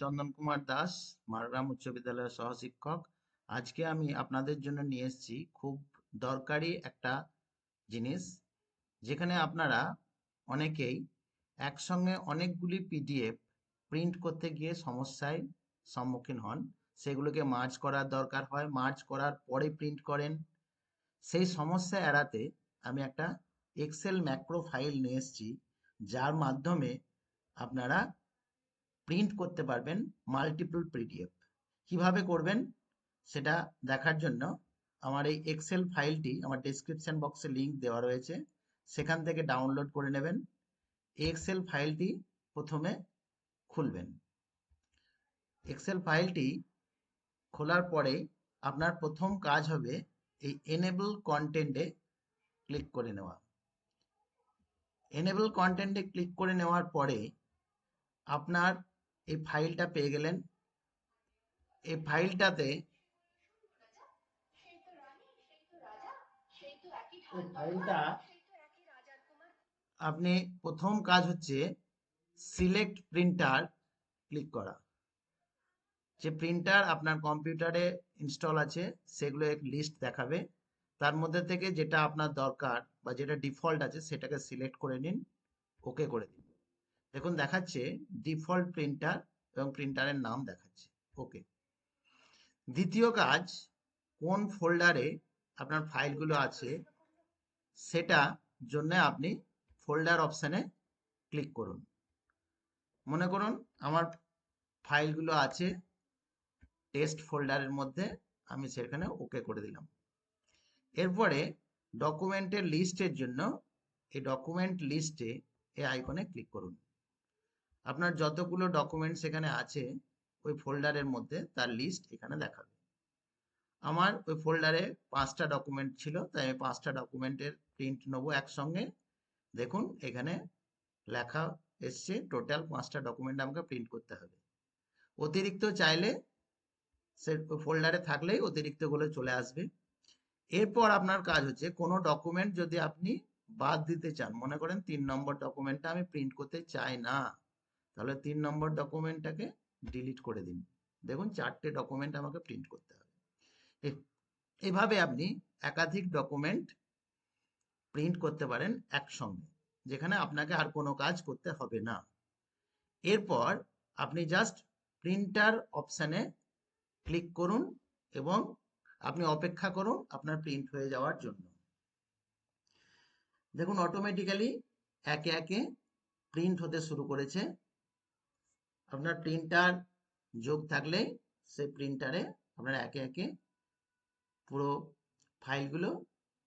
চন্দন কুমার দাস, মারগ্রাম উচ্চ বিদ্যালয়ের সহশিক্ষক। আজকে আমি আপনাদের জন্য নিয়ে এসেছি খুব দরকারি একটা জিনিস, যেখানে আপনারা অনেকেই একসঙ্গে অনেকগুলি পিডিএফ প্রিন্ট করতে গিয়ে সমস্যায় সম্মুখীন হন। সেগুলোকে মার্জ করার দরকার হয়, মার্জ করার পরে প্রিন্ট করেন। সেই সমস্যা এড়াতে আমি একটা এক্সেল ম্যাক্রো ফাইল নিয়ে এসেছি, যার মাধ্যমে আপনারা প্রিন্ট করতে পারবেন মাল্টিপল পিডিএফ কীভাবে করবেন? সেটা দেখার জন্য আমার এই এক্সেল ফাইলটি আমার ডেসক্রিপশন বক্সে লিংক দেওয়া রয়েছে। সেখান থেকে ডাউনলোড করে নেবেন। এক্সেল ফাইলটি প্রথমে খুলবেন। এক্সেল ফাইলটি খোলার পরে আপনার প্রথম কাজ হবে এই এনেবল কন্টেন্টে ক্লিক করে নেওয়া। এনেবল কন্টেন্টে ক্লিক করে নেওয়ার পরে আপনার এই ফাইলটা পেয়ে গেলেন। এই ফাইলটাতে ফাইলটা আপনি প্রথম কাজ হচ্ছে সিলেক্ট প্রিন্টার ক্লিক করা। যে প্রিন্টার আপনার কম্পিউটারে ইনস্টল আছে সেগুলো এক লিস্ট দেখাবে। তার মধ্যে থেকে যেটা আপনার দরকার বা যেটা ডিফল্ট আছে সেটাকে সিলেক্ট করে নিন ওকে করে দিন। দেখুন দেখাচ্ছে ডিফল্ট প্রিন্টার এবং প্রিন্টারের নাম দেখাচ্ছে। ওকে দ্বিতীয় কাজ, কোন ফোল্ডারে আপনার ফাইলগুলো আছে, সেটা জন্য আপনি ফোল্ডার অপশানে ক্লিক করুন। মনে করুন আমার ফাইলগুলো আছে টেস্ট ফোল্ডারের মধ্যে আমি সেখানে ওকে করে দিলাম। এরপরে ডকুমেন্টের লিস্টের জন্য এই ডকুমেন্ট লিস্টে এই আইকনে ক্লিক করুন। আপনার যতগুলো ডকুমেন্ট সেখানে আছে, ওই ফোল্ডারের মধ্যে তার লিস্ট এখানে দেখাবে। আমার ওই ফোল্ডারে পাঁচটা ডকুমেন্ট ছিল, তাই আমি পাঁচটা ডকুমেন্টের প্রিন্ট নেব একসঙ্গে। দেখুন, এখানে লেখা এসছে টোটাল পাঁচটা ডকুমেন্ট আমাকে প্রিন্ট করতে হবে। অতিরিক্ত চাইলে সে ফোল্ডারে থাকলেই অতিরিক্তগুলো চলে আসবে। এরপর আপনার কাজ হচ্ছে, কোনো ডকুমেন্ট যদি আপনি বাদ দিতে চান, মনে করেন তিন নম্বর ডকুমেন্টটা আমি প্রিন্ট করতে চাই না তাহলে তিন নম্বর ডকুমেন্টটাকে ডিলিট করে দিন। দেখুন, চারটে ডকুমেন্ট আমাকে প্রিন্ট করতে হবে। এভাবে আপনি একাধিক ডকুমেন্ট প্রিন্ট করতে পারেন একসঙ্গে, যেখানে আপনাকে আর কোনো কাজ করতে হবে না। এরপর আপনি জাস্ট প্রিন্টার অপশানে ক্লিক করুন এবং আপনি অপেক্ষা করুন আপনার প্রিন্ট হয়ে যাওয়ার জন্য। দেখুন অটোমেটিক্যালি একে একে প্রিন্ট হতে শুরু করেছে। আপনার প্রিন্টার যোগ থাকলে সেই প্রিন্টারে আপনার একে একে পুরো ফাইলগুলো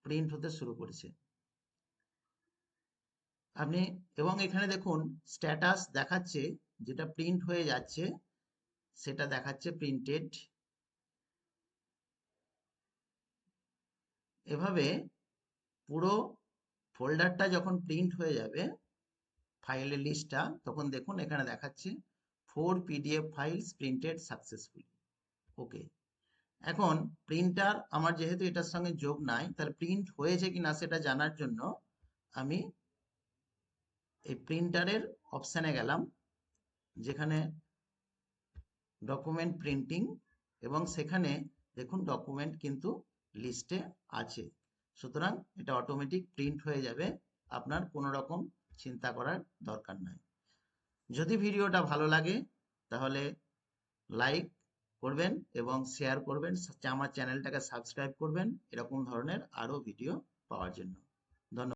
প্রিন্ট হতে শুরু করেছে। আপনি এবং এখানে দেখুন স্ট্যাটাস দেখাচ্ছে, যেটা প্রিন্ট হয়ে যাচ্ছে, সেটা দেখাচ্ছে প্রিন্টেড এভাবে পুরো ফোল্ডারটা যখন প্রিন্ট হয়ে যাবে ফাইলের লিস্টটা তখন দেখুন এখানে দেখাচ্ছে four PDF files printed successfully okay এখন প্রিন্টার আমার যেহেতু এটার সঙ্গে যোগ নাই, তাহলে প্রিন্ট হয়েছে কিনা সেটা জানার জন্য আমি এই প্রিন্টারের অপশানে গেলাম, যেখানে ডকুমেন্ট প্রিন্টিং এবং সেখানে দেখুন ডকুমেন্ট কিন্তু লিস্টে আছে। সুতরাং এটা অটোমেটিক প্রিন্ট হয়ে যাবে, আপনার কোনো রকম চিন্তা করার দরকার নাই। যদি ভিডিওটা ভালো লাগে, তাহলে লাইক করবেন এবং শেয়ার করবেন। আমার চ্যানেলটাকে সাবস্ক্রাইব করবেন। এরকম ধরনের আরও ভিডিও পাওয়ার জন্য।